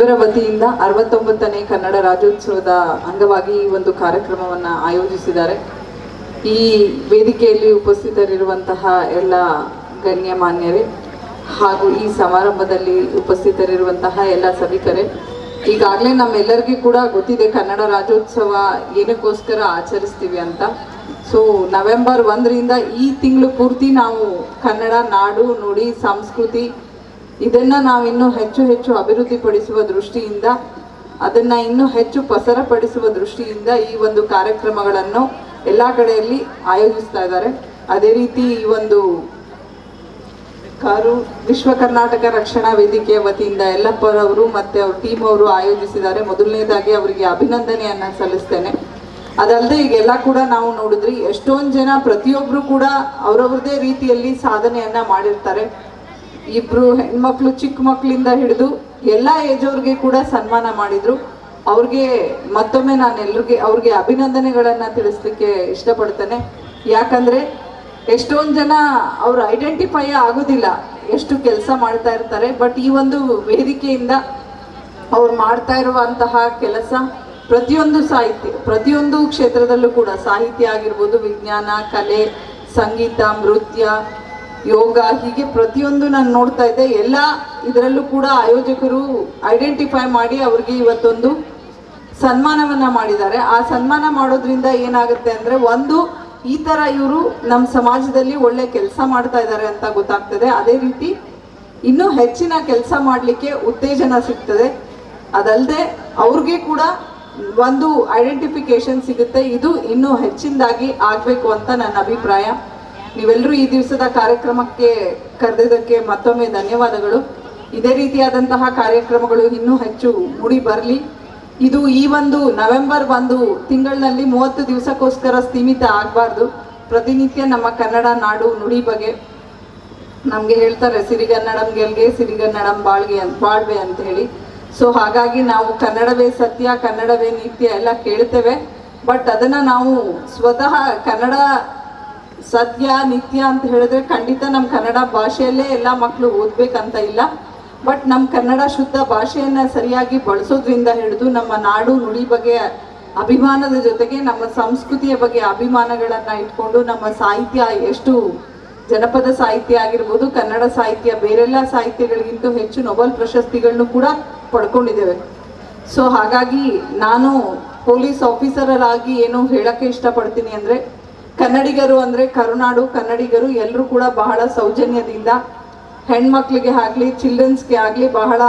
ಇವರ ವತಿಯಿಂದ ಅರವತ್ತೊಂಬತ್ತನೇ ಕನ್ನಡ ರಾಜ್ಯೋತ್ಸವದ ಅಂಗವಾಗಿ ಈ ಒಂದು ಕಾರ್ಯಕ್ರಮವನ್ನು ಆಯೋಜಿಸಿದ್ದಾರೆ. ಈ ವೇದಿಕೆಯಲ್ಲಿ ಉಪಸ್ಥಿತರಿರುವಂತಹ ಎಲ್ಲ ಗಣ್ಯಮಾನ್ಯರೇ ಹಾಗೂ ಈ ಸಮಾರಂಭದಲ್ಲಿ ಉಪಸ್ಥಿತರಿರುವಂತಹ ಎಲ್ಲ ಸಭಿಕರೇ, ಈಗಾಗಲೇ ನಮ್ಮೆಲ್ಲರಿಗೂ ಕೂಡ ಗೊತ್ತಿದೆ ಕನ್ನಡ ರಾಜ್ಯೋತ್ಸವ ಏನಕ್ಕೋಸ್ಕರ ಆಚರಿಸ್ತೀವಿ ಅಂತ. ಸೊ ನವೆಂಬರ್ ಒಂದರಿಂದ ಈ ತಿಂಗಳು ಪೂರ್ತಿ ನಾವು ಕನ್ನಡ ನಾಡು ನುಡಿ ಸಂಸ್ಕೃತಿ ಇದನ್ನ ನಾವಿನ್ನೂ ಹೆಚ್ಚು ಹೆಚ್ಚು ಅಭಿವೃದ್ಧಿಪಡಿಸುವ ದೃಷ್ಟಿಯಿಂದ, ಅದನ್ನ ಇನ್ನೂ ಹೆಚ್ಚು ಪಸರಪಡಿಸುವ ದೃಷ್ಟಿಯಿಂದ ಈ ಒಂದು ಕಾರ್ಯಕ್ರಮಗಳನ್ನು ಎಲ್ಲ ಕಡೆಯಲ್ಲಿ ಆಯೋಜಿಸ್ತಾ ಇದ್ದಾರೆ. ಅದೇ ರೀತಿ ಈ ಒಂದು ಕಾರು, ವಿಶ್ವ ಕರ್ನಾಟಕ ರಕ್ಷಣಾ ವೇದಿಕೆಯ ವತಿಯಿಂದ ಯಲ್ಲಪ್ಪರವರು ಮತ್ತೆ ಅವ್ರ ಟೀಮ್ ಅವರು ಆಯೋಜಿಸಿದ್ದಾರೆ. ಮೊದಲನೇದಾಗಿ ಅವರಿಗೆ ಅಭಿನಂದನೆಯನ್ನ ಸಲ್ಲಿಸ್ತೇನೆ. ಅದಲ್ಲದೆ ಈಗೆಲ್ಲ ಕೂಡ ನಾವು ನೋಡಿದ್ರಿ, ಎಷ್ಟೊಂದು ಜನ ಪ್ರತಿಯೊಬ್ಬರು ಕೂಡ ಅವರವ್ರದೇ ರೀತಿಯಲ್ಲಿ ಸಾಧನೆಯನ್ನ ಮಾಡಿರ್ತಾರೆ. ಇಬ್ರು ಹೆಣ್ಮಕ್ಳು, ಚಿಕ್ಕ ಮಕ್ಕಳಿಂದ ಹಿಡಿದು ಎಲ್ಲ ಏಜ್ ಅವ್ರಿಗೆ ಕೂಡ ಸನ್ಮಾನ ಮಾಡಿದ್ರು. ಅವ್ರಿಗೆ ಮತ್ತೊಮ್ಮೆ ನಾನು ಎಲ್ರಿಗೆ, ಅವ್ರಿಗೆ ಅಭಿನಂದನೆಗಳನ್ನು ತಿಳಿಸ್ಲಿಕ್ಕೆ ಇಷ್ಟಪಡ್ತೇನೆ. ಯಾಕಂದ್ರೆ ಎಷ್ಟೊಂದು ಜನ ಅವ್ರು ಐಡೆಂಟಿಫೈ ಆಗೋದಿಲ್ಲ ಎಷ್ಟು ಕೆಲಸ ಮಾಡ್ತಾ ಇರ್ತಾರೆ ಬಟ್ ಈ ಒಂದು ವೇದಿಕೆಯಿಂದ ಅವ್ರು ಮಾಡ್ತಾ ಇರುವಂತಹ ಕೆಲಸ ಪ್ರತಿಯೊಂದು ಸಾಹಿತ್ಯ, ಪ್ರತಿಯೊಂದು ಕ್ಷೇತ್ರದಲ್ಲೂ ಕೂಡ ಸಾಹಿತ್ಯ ಆಗಿರ್ಬೋದು, ವಿಜ್ಞಾನ, ಕಲೆ, ಸಂಗೀತ, ನೃತ್ಯ ಯೋಗ ಹೀಗೆ ಪ್ರತಿಯೊಂದು ನಾನು ನೋಡ್ತಾ ಇದ್ದೆ. ಎಲ್ಲ ಇದರಲ್ಲೂ ಕೂಡ ಆಯೋಜಕರು ಐಡೆಂಟಿಫೈ ಮಾಡಿ ಅವ್ರಿಗೆ ಇವತ್ತೊಂದು ಸನ್ಮಾನವನ್ನ ಮಾಡಿದ್ದಾರೆ. ಆ ಸನ್ಮಾನ ಮಾಡೋದ್ರಿಂದ ಏನಾಗುತ್ತೆ ಅಂದ್ರೆ ಒಂದು, ಈ ತರ ಇವರು ನಮ್ಮ ಸಮಾಜದಲ್ಲಿ ಒಳ್ಳೆ ಕೆಲಸ ಮಾಡ್ತಾ ಇದ್ದಾರೆ ಅಂತ ಗೊತ್ತಾಗ್ತದೆ. ಅದೇ ರೀತಿ ಇನ್ನೂ ಹೆಚ್ಚಿನ ಕೆಲಸ ಮಾಡಲಿಕ್ಕೆ ಉತ್ತೇಜನ ಸಿಗ್ತದೆ. ಅದಲ್ಲದೆ ಅವ್ರಿಗೆ ಕೂಡ ಒಂದು ಐಡೆಂಟಿಫಿಕೇಶನ್ ಸಿಗುತ್ತೆ. ಇದು ಇನ್ನೂ ಹೆಚ್ಚಿನದಾಗಿ ಆಗಬೇಕು ಅಂತ ನನ್ನ ಅಭಿಪ್ರಾಯ. ನೀವೆಲ್ಲರೂ ಈ ದಿವಸದ ಕಾರ್ಯಕ್ರಮಕ್ಕೆ ಕರೆದಿದ್ದಕ್ಕೆ ಮತ್ತೊಮ್ಮೆ ಧನ್ಯವಾದಗಳು. ಇದೇ ರೀತಿಯಾದಂತಹ ಕಾರ್ಯಕ್ರಮಗಳು ಇನ್ನೂ ಹೆಚ್ಚು ಮೂಡಿ ಬರಲಿ. ಇದು ಈ ಒಂದು ನವೆಂಬರ್ ಒಂದು ತಿಂಗಳಿನಲ್ಲಿ ಮೂವತ್ತು ದಿವಸಕ್ಕೋಸ್ಕರ ಸೀಮಿತ ಆಗಬಾರ್ದು. ಪ್ರತಿನಿತ್ಯ ನಮ್ಮ ಕನ್ನಡ ನಾಡು ನುಡಿ ಬಗ್ಗೆ ನಮಗೆ ಹೇಳ್ತಾರೆ ಸಿರಿಗನ್ನಡಂ ಗೆಲ್ಗೆ ಸಿರಿಗನ್ನಡಂ ಬಾಳ್ಗೆ ಅಂತ ಬಾಳ್ವೆ ಅಂತ ಹೇಳಿ ಸೊ, ಹಾಗಾಗಿ ನಾವು ಕನ್ನಡವೇ ಸತ್ಯ, ಕನ್ನಡವೇ ನಿತ್ಯ ಎಲ್ಲ ಕೇಳ್ತೇವೆ. ಬಟ್ ಅದನ್ನು ನಾವು ಸ್ವತಃ ಕನ್ನಡ ಸತ್ಯ ನಿತ್ಯ ಅಂತ ಹೇಳಿದ್ರೆ ಖಂಡಿತ ನಮ್ಮ ಕನ್ನಡ ಭಾಷೆಯಲ್ಲೇ ಎಲ್ಲ ಮಕ್ಕಳು ಓದ್ಬೇಕಂತ ಇಲ್ಲ. ಬಟ್ ನಮ್ಮ ಕನ್ನಡ ಶುದ್ಧ ಭಾಷೆಯನ್ನ ಸರಿಯಾಗಿ ಬಳಸೋದ್ರಿಂದ ಹಿಡಿದು ನಮ್ಮ ನಾಡು ನುಡಿ ಬಗ್ಗೆ ಅಭಿಮಾನದ ಜೊತೆಗೆ ನಮ್ಮ ಸಂಸ್ಕೃತಿಯ ಬಗ್ಗೆ ಅಭಿಮಾನಗಳನ್ನ ಇಟ್ಕೊಂಡು ನಮ್ಮ ಸಾಹಿತ್ಯ ಎಷ್ಟು ಜನಪದ ಸಾಹಿತ್ಯ ಆಗಿರ್ಬೋದು, ಕನ್ನಡ ಸಾಹಿತ್ಯ, ಬೇರೆಲ್ಲ ಸಾಹಿತ್ಯಗಳಿಗಿಂತ ಹೆಚ್ಚು ನೊಬೆಲ್ ಪ್ರಶಸ್ತಿಗಳನ್ನು ಕೂಡ ಪಡ್ಕೊಂಡಿದ್ದೇವೆ. ಸೊ ಹಾಗಾಗಿ ನಾನು ಪೊಲೀಸ್ ಆಫೀಸರ್ ಆಗಿ ಏನು ಹೇಳಕ್ಕೆ ಇಷ್ಟಪಡ್ತೀನಿ ಅಂದ್ರೆ ಕನ್ನಡಿಗರು ಅಂದ್ರೆ ಕರುನಾಡು ಕನ್ನಡಿಗರು ಎಲ್ಲರೂ ಕೂಡ ಬಹಳ ಸೌಜನ್ಯದಿಂದ ಹೆಣ್ಮಕ್ಳಿಗೆ ಆಗಲಿ ಚಿಲ್ಡ್ರನ್ಸ್ಗೆ ಆಗಲಿ ಬಹಳ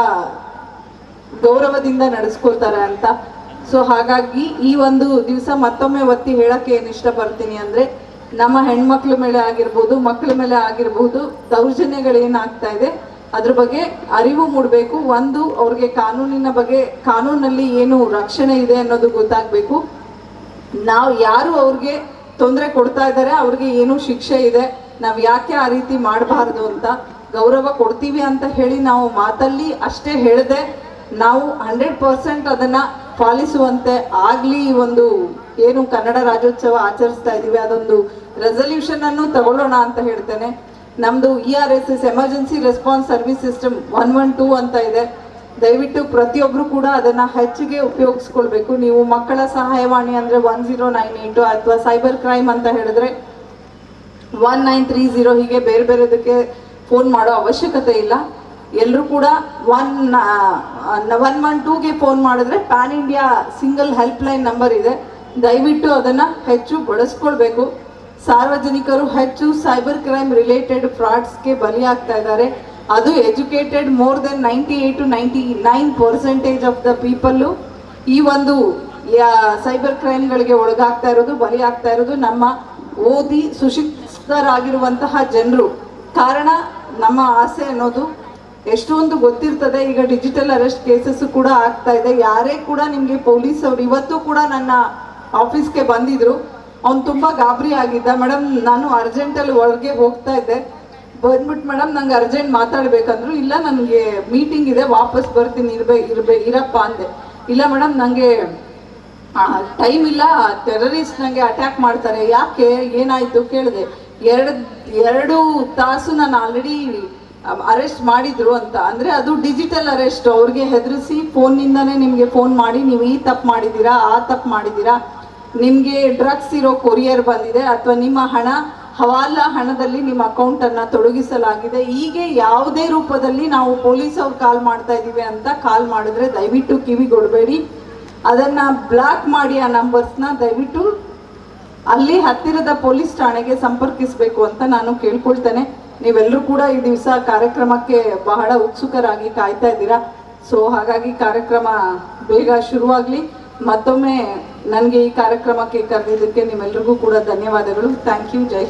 ಗೌರವದಿಂದ ನಡೆಸ್ಕೊಳ್ತಾರೆ ಅಂತ. ಸೊ ಹಾಗಾಗಿ ಈ ಒಂದು ದಿವಸ ಮತ್ತೊಮ್ಮೆ ಒತ್ತಿ ಹೇಳಕ್ಕೆ ಏನು ಇಷ್ಟಪಡ್ತೀನಿ ಅಂದ್ರೆ ನಮ್ಮ ಹೆಣ್ಮಕ್ಳ ಮೇಲೆ ಆಗಿರ್ಬೋದು ಮಕ್ಕಳ ಮೇಲೆ ಆಗಿರ್ಬೋದು ದೌರ್ಜನ್ಯಗಳೇನಾಗ್ತಾ ಇದೆ, ಅದ್ರ ಬಗ್ಗೆ ಅರಿವು ಮೂಡಬೇಕು. ಒಂದು, ಅವ್ರಿಗೆ ಕಾನೂನಿನ ಬಗ್ಗೆ, ಕಾನೂನಲ್ಲಿ ಏನು ರಕ್ಷಣೆ ಇದೆ ಅನ್ನೋದು ಗೊತ್ತಾಗಬೇಕು. ನಾವು ಯಾರು ಅವ್ರಿಗೆ ತೊಂದರೆ ಕೊಡ್ತಾ ಇದ್ದಾರೆ, ಅವ್ರಿಗೆ ಏನು ಶಿಕ್ಷೆ ಇದೆ, ನಾವು ಯಾಕೆ ಆ ರೀತಿ ಮಾಡಬಾರ್ದು ಅಂತ ಗೌರವ ಕೊಡ್ತೀವಿ ಅಂತ ಹೇಳಿ ನಾವು ಮಾತಲ್ಲಿ ಅಷ್ಟೇ ಹೇಳದೆ, ನಾವು ಹಂಡ್ರೆಡ್ ಪರ್ಸೆಂಟ್ ಅದನ್ನ ಪಾಲಿಸುವಂತೆ ಆಗ್ಲಿ ಈ ಒಂದು ಏನು ಕನ್ನಡ ರಾಜ್ಯೋತ್ಸವ ಆಚರಿಸ್ತಾ ಇದೀವಿ, ಅದೊಂದು ರೆಸಲ್ಯೂಷನ್ ಅನ್ನು ತಗೊಳ್ಳೋಣ ಅಂತ ಹೇಳ್ತೇನೆ. ನಮ್ದು E R S S emergency response service system one one two ಅಂತ ಇದೆ. ದಯವಿಟ್ಟು ಪ್ರತಿಯೊಬ್ರು ಕೂಡ ಅದನ್ನ ಹೆಚ್ಚಿಗೆ ಉಪಯೋಗಿಸ್ಕೊಳ್ಬೇಕು. ನೀವು ಮಕ್ಕಳ ಸಹಾಯವಾಣಿ ಅಂದ್ರೆ ಒನ್ ಜೀರೋ ನೈನ್ ಏಟು ಅಥವಾ ಸೈಬರ್ ಕ್ರೈಮ್ ಅಂತ ಹೇಳಿದ್ರೆ ಒನ್ ನೈನ್ ತ್ರೀ ಜೀರೋ ಹೀಗೆ ಬೇರೆ ಬೇರೆದಕ್ಕೆ ಫೋನ್ ಮಾಡೋ ಅವಶ್ಯಕತೆ ಇಲ್ಲ. ಎಲ್ಲರೂ ಕೂಡ ಒನ್ ಒನ್ ಒನ್ ಟೂಗೆ ಫೋನ್ ಮಾಡಿದ್ರೆ pan India single help line number ಇದೆ. ದಯವಿಟ್ಟು ಅದನ್ನ ಹೆಚ್ಚು ಬಳಸ್ಕೊಳ್ಬೇಕು. ಸಾರ್ವಜನಿಕರು ಹೆಚ್ಚು ಸೈಬರ್ ಕ್ರೈಮ್ ರಿಲೇಟೆಡ್ ಫ್ರಾಡ್ಸ್ಗೆ ಬಲಿಯಾಗ್ತಾ ಇದ್ದಾರೆ. ಅದು educated more than ninety eight to ninety nine percentage of the people. ಈ ಒಂದು ಸೈಬರ್ ಕ್ರೈಮ್ಗಳಿಗೆ ಒಳಗಾಗ್ತಾ ಇರೋದು, ಬಲಿಯಾಗ್ತಾ ಇರೋದು ನಮ್ಮ ಓದಿ ಸುಶಿಕ್ಷಿತರಾಗಿರುವಂತಹ ಜನರು. ಕಾರಣ ನಮ್ಮ ಆಸೆ ಅನ್ನೋದು ಎಷ್ಟೊಂದು ಗೊತ್ತಿರ್ತದೆ, ಈಗ ಡಿಜಿಟಲ್ ಅರೆಸ್ಟ್ ಕೇಸಸ್ ಕೂಡ ಆಗ್ತಾ ಇದೆ. ಯಾರೇ ಕೂಡ ನಿಮಗೆ ಪೊಲೀಸ್ ಅವರು ಇವತ್ತು ಕೂಡ ನನ್ನ ಆಫೀಸ್ಗೆ ಬಂದಿದ್ರು. ಅವ್ನು ತುಂಬ ಗಾಬರಿ ಆಗಿದ್ದ. ಮೇಡಮ್, ನಾನು ಅರ್ಜೆಂಟಲ್ಲಿ ಒಳಗೆ ಹೋಗ್ತಾ ಇದ್ದೆ. ಬಂದ್ಬಿಟ್ಟು ಮೇಡಮ್, ನಂಗೆ ಅರ್ಜೆಂಟ್ ಮಾತಾಡ್ಬೇಕಂದ್ರು, ಇಲ್ಲ ನನಗೆ ಮೀಟಿಂಗ್ ಇದೆ, ವಾಪಸ್ ಬರ್ತೀನಿ, ಇರ್ಬೇ ಇರ್ಬೇ, ಇರಪ್ಪ ಅಂದೆ. ಇಲ್ಲ ಮೇಡಮ್ ನನಗೆ ಟೈಮ್ ಇಲ್ಲ ಟೆರರಿಸ್ಟ್ ನಂಗೆ ಅಟ್ಯಾಕ್ ಮಾಡ್ತಾರೆ. ಯಾಕೆ, ಏನಾಯ್ತು ಕೇಳಿದೆ. ಎರಡು ಎರಡು ತಾಸು ನಾನು ಆಲ್ರೆಡಿ ಅರೆಸ್ಟ್ ಮಾಡಿದ್ರು ಅಂತ. ಅಂದ್ರೆ ಅದು ಡಿಜಿಟಲ್ ಅರೆಸ್ಟ್ ಅವ್ರಿಗೆ ಹೆದರಿಸಿ ಫೋನ್ನಿಂದಾನೇ ನಿಮಗೆ ಫೋನ್ ಮಾಡಿ, ನೀವು ಈ ತಪ್ಪು ಮಾಡಿದ್ದೀರಾ ಆ ತಪ್ಪು ಮಾಡಿದ್ದೀರಾ ನಿಮಗೆ ಡ್ರಗ್ಸ್ ಇರೋ ಕೊರಿಯರ್ ಬಂದಿದೆ, ಅಥವಾ ನಿಮ್ಮ ಹಣ ಹವಾಲಾ ಹಣದಲ್ಲಿ ನಿಮ್ಮ ಅಕೌಂಟ್ ಅನ್ನ ತೊಡಗಿಸಲಾಗಿದೆ. ಹೀಗೆ ಯಾವುದೇ ರೂಪದಲ್ಲಿ ನಾವು ಪೊಲೀಸ್ ಅವ್ರು ಕಾಲ್ ಮಾಡ್ತಾ ಇದೀವಿ ಅಂತ ಕಾಲ್ ಮಾಡಿದ್ರೆ ದಯವಿಟ್ಟು ಕಿವಿಗೊಡಬೇಡಿ ಅದನ್ನ ಬ್ಲಾಕ್ ಮಾಡಿ ಆ ನಂಬರ್ಸ್ನ ದಯವಿಟ್ಟು ಅಲ್ಲಿ ಹತ್ತಿರದ ಪೊಲೀಸ್ ಠಾಣೆಗೆ ಸಂಪರ್ಕಿಸಬೇಕು ಅಂತ ನಾನು ಕೇಳ್ಕೊಳ್ತೇನೆ. ನೀವೆಲ್ಲರೂ ಕೂಡ ಈ ದಿವಸ ಕಾರ್ಯಕ್ರಮಕ್ಕೆ ಬಹಳ ಉತ್ಸುಕರಾಗಿ ಕಾಯ್ತಾ ಇದ್ದೀರಾ? ಸೊ ಹಾಗಾಗಿ ಕಾರ್ಯಕ್ರಮ ಬೇಗ ಶುರುವಾಗಲಿ. ಮತ್ತೊಮ್ಮೆ ನನಗೆ ಈ ಕಾರ್ಯಕ್ರಮಕ್ಕೆ ಕರೆದಿದ್ದಕ್ಕೆ ನಿಮ್ಮೆಲ್ರಿಗೂ ಕೂಡ ಧನ್ಯವಾದಗಳು. Thank you Jai Hind.